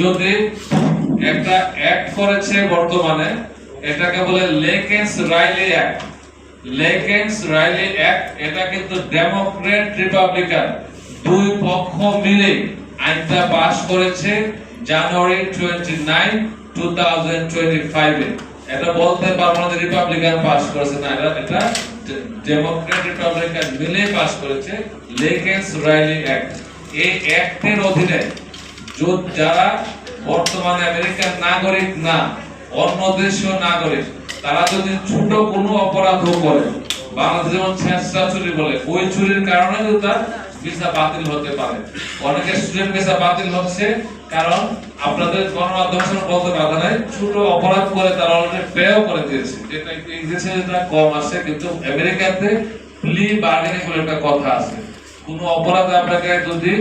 যদি একটা অ্যাক্ট করেছে বর্তমানে, এটাকে বলে Laken Riley Act Laken Riley Act এটা কিন্তু ডেমোক্রেট রিপাবলিকান দুই পক্ষ মিলে আইনটা পাস করেছে January twenty nine two thousand twenty ফাইভে এটা বলতে পারব না রিপাবলিকান পাস করেছে না, এটা এটা ডেমোক্রেট রিপাবলিকান মিলে পাস করেছে লেকেন্স রাইলি অ্যাক্ট এই অ্যাক্টের অধীনে যারা বর্তমানে আমেরিকার নাগরিক না, অন্য দেশীয় নাগরিক। তারা যদি ছোট কোনো অপরাধ করে, বাংলাদেশ যেমন চুরি বলে, ওই চুরির কারণে তার ভিসা বাতিল হতে পারে। অনেকের স্টুডেন্ট ভিসা বাতিল হচ্ছে কারণ আপনাদের গণমাধ্যম বলতে বাধা নাই, ছোট অপরাধ করে তারা অলরেডি পেও করে দিয়েছে। যেটা কম আছে, কিন্তু আমেরিকাতে প্লি বার্গেনিং বলে একটা কথা আছে। কোন অপরাধে আপনাকে যদি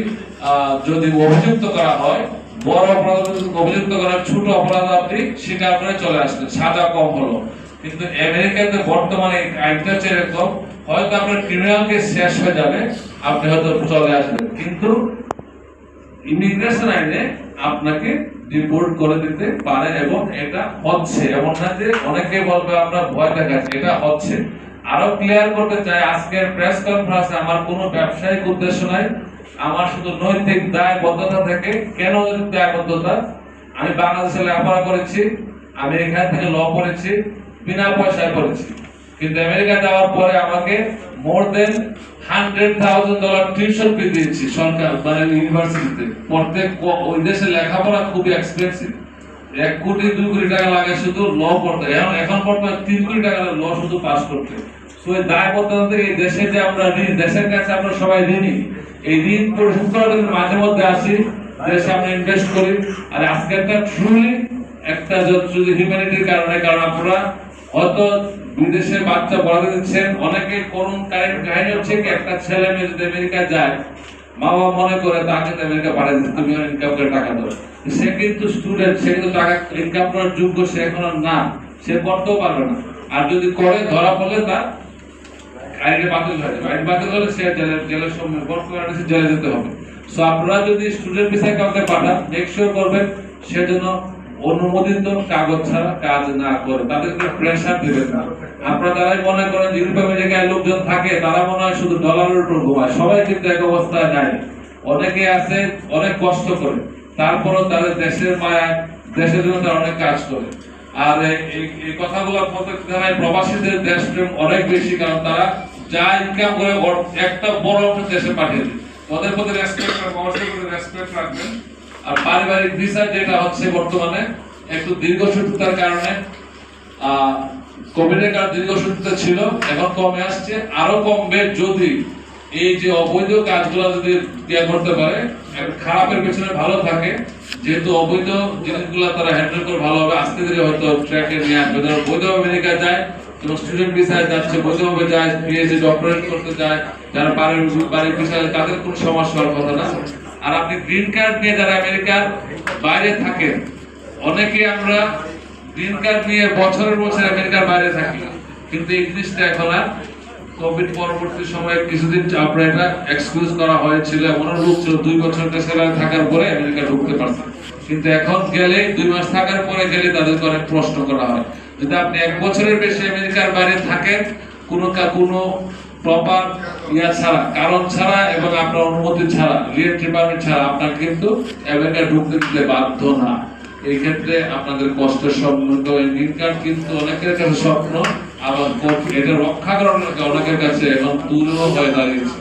যদি অভিযুক্ত করা হয়, বড় অপরাধ অভিযুক্ত ছোট অপরাধ আপনি স্বীকার করে চলে আসবেন সাজা কম হলো। কিন্তু আমেরিকাতে বর্তমানে আইনটা হচ্ছে এরকম, হয়তো আপনার ক্রিমিনাল কেস শেষ হয়ে যাবে, আপনি হয়তো চলে আসবেন। কিন্তু ইমিগ্রেশন আইনে আপনাকে করে দিতে পারে এবং এটা হচ্ছে, এমন না যে অনেকে বলবে আমরা ভয় দেখাচ্ছি, এটা হচ্ছে। আরও ক্লিয়ার করতে চাই, আজকের প্রেস কনফারেন্সে আমার কোনো ব্যবসায়িক উদ্দেশ্য নাই। আমার শুধু নৈতিক দায়বদ্ধতা থেকে কেন দায়বদ্ধতা? আমি বাংলাদেশে লেখাপড়া করেছি, আমি এখান থেকে ল পড়েছি, বিনা পয়সায় পড়েছি। কিন্তু আমেরিকা যাওয়ার পরে আমাকে more than hundred thousand dollar tuition fee দিয়েছি সরকার মানে ইউনিভার্সিটিতে প্রত্যেক ওই দেশে লেখাপড়া খুবই এক্সপেন্সিভ এক কোটি দুই কোটি টাকা লাগে শুধু ল পড়তে। এখন এখন বর্তমানে তিন কোটি টাকা ল শুধু পাস করতে। সো এই দায়বদ্ধতা থেকে এই দেশে যে আমরা ঋণ, দেশের কাছে আমরা সবাই ঋণী। এই ঋণ পরিশোধ করার জন্য মাঝে মধ্যে আসি, দেশে আমরা ইনভেস্ট করি। আর আজকে একটা ট্রুলি একটা যদি হিউম্যানিটির কারণে, কারণ আপনারা হয়তো বিদেশে বাচ্চা বড় দিচ্ছেন, অনেকে করুন কারেন্ট কাহিনী হচ্ছে একটা ছেলে মেয়ে যদি আমেরিকা যায় মা বাবা মনে করে তাকে তো আমেরিকা পাঠাই ইনকাম করে টাকা সে কিন্তু স্টুডেন্ট সে কিন্তু টাকা ইনকাম করার যোগ্য, সে এখনও না, সে করতেও পারবে না। আর যদি করে, ধরা পড়লে তার আইনে বাতিল হয়ে যাবে। আইন বাতিল হলে সে জেলের জেলের সামনে করে জেলে যেতে হবে। সো আপনারা যদি স্টুডেন্ট ভিসায় কাউকে পাঠান মেক শিওর করবেন, সেজন্য অনুমোদিত কাগজ ছাড়া কাজ না করে, তাদেরকে প্রেশার দিবেন না। আপনারা যারাই মনে করেন যে ইউরোপ আমেরিকায় লোকজন থাকে, তারা মনে হয় শুধু ডলারের উপর ঘুমায়। সবাই কিন্তু এক অবস্থায় নাই অনেকে আছে, অনেক কষ্ট করে। তারপরও তাদের দেশের মায়ায়, দেশের জন্য তারা অনেক কাজ করে। আর এই- এই- এই কথাগুলো প্রত্যেক জায়গায় প্রবাসীদের দেশপ্রেম অনেক বেশি, কারণ তারা যা ইনকাম করে একটা বড় অংশ দেশে পাঠিয়ে দেয়। ওদের প্রতি রেসপেক্ট প্রতি রেসপেক্ট রাখবেন। আর পারিবারিক ভিসা যেটা হচ্ছে বর্তমানে, একটু দীর্ঘসূত্রতার কারণে কোভিডের কারণে দীর্ঘসূত্রতা ছিল, এখন কমে আসছে। আরও কমবে যদি এই যে অবৈধ কাজগুলো যদি ইয়ে করতে পারে খারাপের পেছনে ভালো থাকে। যেহেতু অবৈধ জিনিসগুলো তারা হ্যান্ডেল করে ভালোভাবে, আস্তে ধীরে হয়তো ট্র্যাকে নিয়ে আসবে। যারা বৈধ আমেরিকা যায় যেমন স্টুডেন্ট ভিসায় যাচ্ছে বৈধভাবে যায় পিএইচডি ডক্টরেট করতে যায়, যারা বাড়ির বাড়ির ভিসায় তাদের কোনো সমস্যা হওয়ার কথা না। আর আপনি গ্রিন কার্ড নিয়ে যারা আমেরিকার বাইরে থাকেন, অনেকে আমরা গ্রিন কার্ড নিয়ে বছরের বছর আমেরিকার বাইরে থাকি কিন্তু এই জিনিসটা এখন আর কোভিড পরবর্তী সময়ে কিছুদিন আপনার এটা এক্সকিউজ করা হয়েছিল এমন লোক ছিল, দুই বছর দেশে থাকার পরে আমেরিকা ঢুকতে পারছে। কিন্তু এখন গেলে দুই মাস থাকার পরে গেলে তাদেরকে অনেক প্রশ্ন করা হয়। যদি আপনি এক বছরের বেশি আমেরিকার বাইরে থাকেন, কোনো কোনো প্রপার ইয়া ছাড়া, কারণ ছাড়া এবং আপনার অনুমতি ছাড়া রিয়েন্ট ডিপার্টমেন্ট ছাড়া আপনাকে কিন্তু আমেরিকা ঢুকতে দিতে বাধ্য না। এই ক্ষেত্রে আপনাদের কষ্টের সম্মুখ গ্রিন কার্ড কিন্তু অনেকের কাছে স্বপ্ন, আবার এটা রক্ষা করার অনেকের কাছে এখন দূরেও হয়ে দাঁড়িয়েছে।